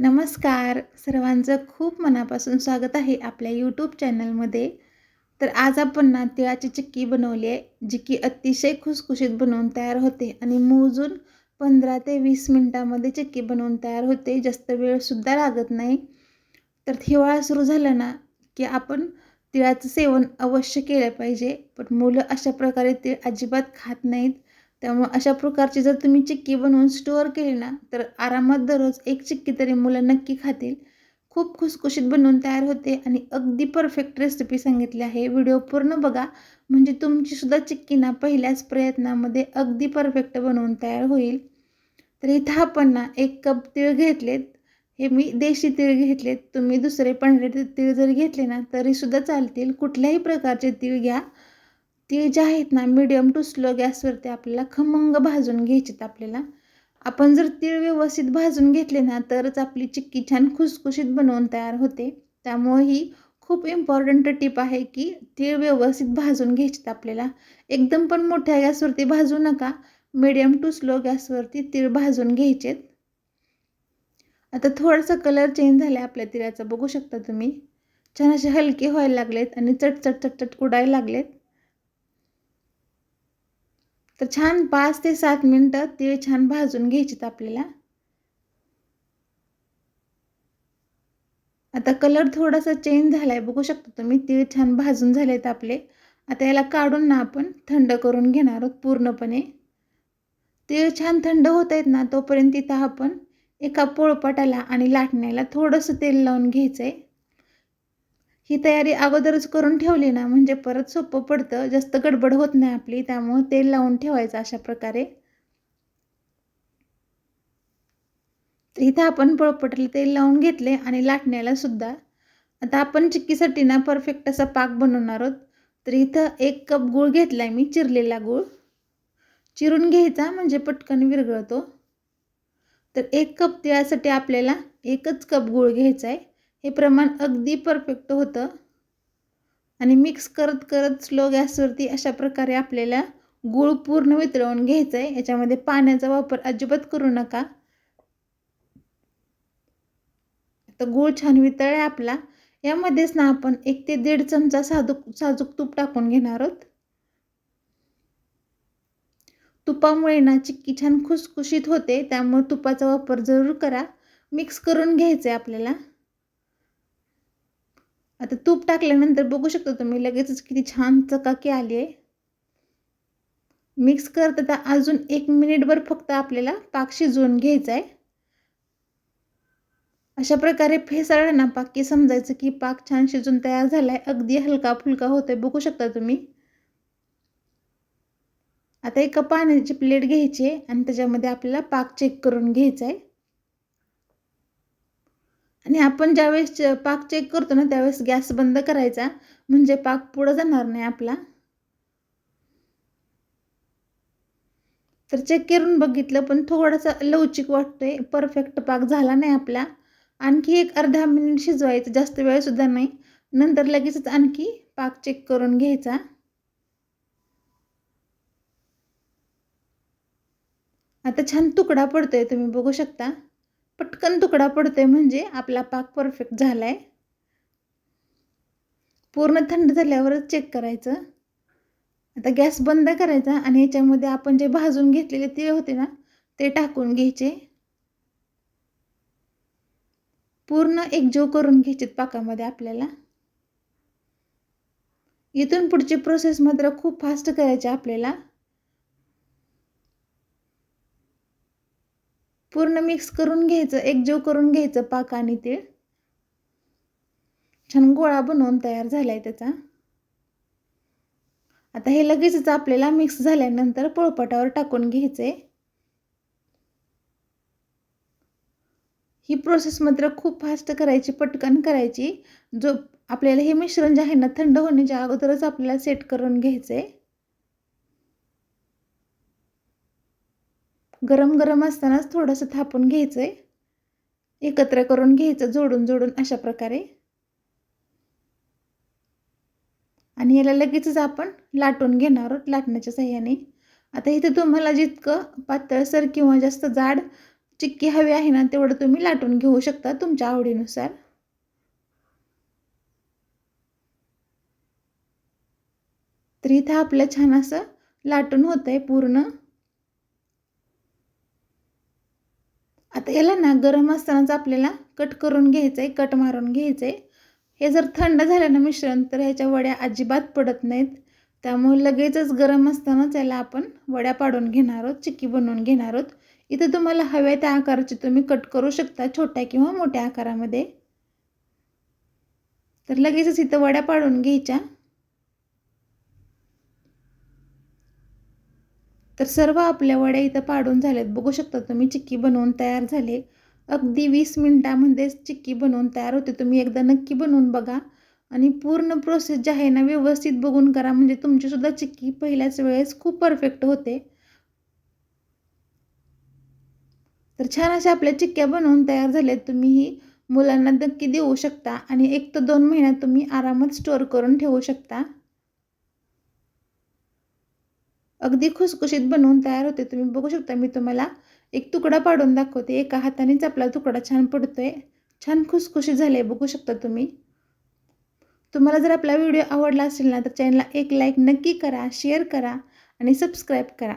नमस्कार. सर्वांचं खूप मनापासून स्वागत आहे आपल्या यूट्यूब चॅनलमध्ये तर आज आपण ना तिळाची चिक्की बनवली आहे जी की अतिशय खुसखुशीत बनवून तयार होते आणि मोजून पंधरा ते वीस मिनटामध्ये चिक्की बनवून तयार होते जास्त वेळसुद्धा लागत नाही. तर हिवाळा सुरू झाला ना की आपण तिळाचं सेवन अवश्य केलं पाहिजे पण मुलं अशा प्रकारे तिळ अजिबात खात नाहीत. त्यामुळं अशा प्रकारची जर तुम्ही चिक्की बनवून स्टोअर केली ना तर आरामात दररोज एक चिक्की तरी मुलं नक्की खातील. खूप खुसखुशीत बनवून तयार होते आणि अगदी परफेक्ट रेसिपी सांगितली आहे. व्हिडिओ पूर्ण बघा. म्हणजे तुमचीसुद्धा चिक्की ना पहिल्याच प्रयत्नामध्ये अगदी परफेक्ट बनवून तयार होईल. तर इथं आपण ना एक कप तीळ घेतलेत. हे मी देशी तीळ घेतलेत. तुम्ही दुसरे पांढरे तीळ जरी घेतले ना तरीसुद्धा चालतील. कुठल्याही प्रकारचे तीळ घ्या. तीळ जे आहेत ना मिडियम टू स्लो गॅसवरती आपल्याला खमंग भाजून घ्यायचेत आपल्याला. आपण जर तीळ व्यवस्थित भाजून घेतले ना तरच आपली चिक्की छान खुसखुशीत बनवून तयार होते. त्यामुळे ही खूप इम्पॉर्टंट टिप आहे की तीळ व्यवस्थित भाजून घ्यायचेत आपल्याला. एकदम पण मोठ्या गॅसवरती भाजू नका मिडियम टू स्लो गॅसवरती तीळ भाजून घ्यायचेत. आता थोडासा कलर चेंज झाला आपल्या तिळाचा बघू शकता तुम्ही. छान असे हलके व्हायला लागलेत आणि चटचट चटचट उडायला लागलेत. तर छान पाच ते सात मिनटं तीळ छान भाजून घ्यायचेत आपल्याला. आता कलर थोडासा चेंज झाला आहे बघू शकता तुम्ही तीळ छान भाजून झाले आहेत आपले. आता याला काढून ना आपण थंड करून घेणार आहोत पूर्णपणे. तीळ छान थंड होत आहेत ना तोपर्यंत तिथं आपण एका पोळपाटाला आणि लाटण्याला थोडंसं तेल लावून घ्यायचं आहे ही तयारी अगोदरच करून ठेवली ना म्हणजे परत सोपं पडतं जास्त गडबड होत नाही आपली त्यामुळं तेल लावून ठेवायचं अशा प्रकारे. तर इथं आपण पळपटले तेल लावून घेतले आणि लाटण्याला सुद्धा. आता आपण चिक्कीसाठी ना परफेक्ट असा पाक बनवणार आहोत. तर इथं एक कप गूळ घेतला आहे मी चिरलेला गूळ. चिरून घ्यायचा म्हणजे पटकन विरघळतो. तर एक कप तिळासाठी आपल्याला एकच कप गूळ घ्यायचा आहे हे प्रमाण अगदी परफेक्ट होतं. आणि मिक्स करत करत स्लो गॅसवरती अशा प्रकारे आपल्याला गूळ पूर्ण वितळवून घ्यायचं आहे याच्यामध्ये पाण्याचा वापर अजिबात करू नका. तर गूळ छान वितळला आपला. यामध्येच ना आपण एक ते दीड चमचा साजूक साजूक तूप टाकून घेणार आहोत. तुपामुळे ना चिक्की छान खुसखुशीत होते. त्यामुळे तुपाचा वापर जरूर करा. मिक्स करून घ्यायचं आहे आपल्याला. आता तूप टाकल्यानंतर बघू शकता तुम्ही लगेचच किती छान चकाकी आली आहे. मिक्स करता अजून एक मिनिटभर फक्त आपल्याला पाक शिजवून घ्यायचा आहे. अशा प्रकारे फेसाळलं ना पाक की समजायचं की पाक छान शिजून तयार झाला आहे अगदी हलका फुलका होतोय बघू शकता तुम्ही. आता एका पाण्याची प्लेट घ्यायची आहे आणि त्याच्यामध्ये आपल्याला पाक चेक करून घ्यायचा आहे. आणि आपण ज्यावेळेस पाक चेक करतो ना त्यावेळेस गॅस बंद करायचा. म्हणजे पाक पुढं जाणार नाही आपला. तर चेक करून बघितलं पण थोडासा लवचिक वाटतोय. परफेक्ट पाक झाला नाही आपला. आणखी एक अर्धा मिनिट शिजवायचं जास्त वेळसुद्धा नाही. नंतर लगेचच आणखी पाक चेक करून घ्यायचा. आता छान तुकडा पडतोय तुम्ही बघू शकता. पटकन तुकडा पडतोय म्हणजे आपला पाक परफेक्ट झाला आहे पूर्ण थंड झाल्यावरच चेक करायचं. आता गॅस बंद करायचा आणि याच्यामध्ये आपण जे भाजून घेतलेले तिळ होते ना ते टाकून घ्यायचे. पूर्ण एकजीव करून घ्यायचे पाकामध्ये आपल्याला. इथून पुढची प्रोसेस मात्र खूप फास्ट करायची आपल्याला. पूर्ण मिक्स करून घ्यायचं एकजीव करून घ्यायचं पाक आणि तीळ. छान गोळा बनवून तयार झाला आहे त्याचा. आता हे लगेचच आपल्याला मिक्स झाल्यानंतर पोळपाटावर टाकून घ्यायचं आहे ही प्रोसेस मात्र खूप फास्ट करायची पटकन करायची. जो आपल्याला हे मिश्रण जे आहे ना थंड होण्याच्या अगोदरच आपल्याला सेट करून घ्यायचं आहे गरम गरम असतानाच थोडंसं थापून घ्यायचं आहे एकत्र करून घ्यायचं जोडून जोडून अशा प्रकारे. आणि याला लगेचच आपण लाटून घेणार आहोत लाटण्याच्या सहाय्याने. आता इथे तुम्हाला जितकं पातळसर किंवा जास्त जाड चिक्की हवी आहे ना तेवढं तुम्ही लाटून घेऊ शकता तुमच्या आवडीनुसार. तर इथं आपलं छान असं लाटून होतं आहे पूर्ण. आता याला ना गरम असतानाच आपल्याला कट करून घ्यायचं आहे कट मारून घ्यायचं आहे हे जर थंड झालं ना मिश्रण तर ह्याच्या वड्या अजिबात पडत नाहीत. त्यामुळे लगेचच गरम असतानाच याला आपण वड्या पाडून घेणार आहोत चिक्की बनवून घेणार आहोत. इथं तुम्हाला हव्या त्या आकाराची तुम्ही कट करू शकता छोट्या किंवा मोठ्या आकारामध्ये. तर लगेचच इथं वड्या पाडून घ्यायच्या. तर सर्व आपल्या वड्या इथं पाडून झाल्यात. बघू शकता तुम्ही चिक्की बनवून तयार झाले. अगदी वीस मिनटामध्येच चिक्की बनवून तयार होते. तुम्ही एकदा नक्की बनवून बघा. आणि पूर्ण प्रोसेस जी आहे ना व्यवस्थित बघून करा. म्हणजे तुमचीसुद्धा चिक्की पहिल्याच वेळेस खूप परफेक्ट होते. तर छान अशा आपल्या चिक्क्या बनवून तयार झाल्यात. तुम्हीही मुलांना नक्की देऊ शकता. आणि एक तर दोन महिन्यात तुम्ही आरामात स्टोअर करून ठेवू शकता. अगदी खुसखुशीत बनवून तयार होते. तुम्ही बघू शकता मी तुम्हाला एक तुकडा पाडून दाखवते. एका हातानेच आपला तुकडा छान पडतो आहे छान खुसखुशीत झाले बघू शकता तुम्ही. तुम्हाला जर आपला व्हिडिओ आवडला असेल ना तर चॅनलला एक लाईक नक्की करा शेअर करा आणि सबस्क्राईब करा.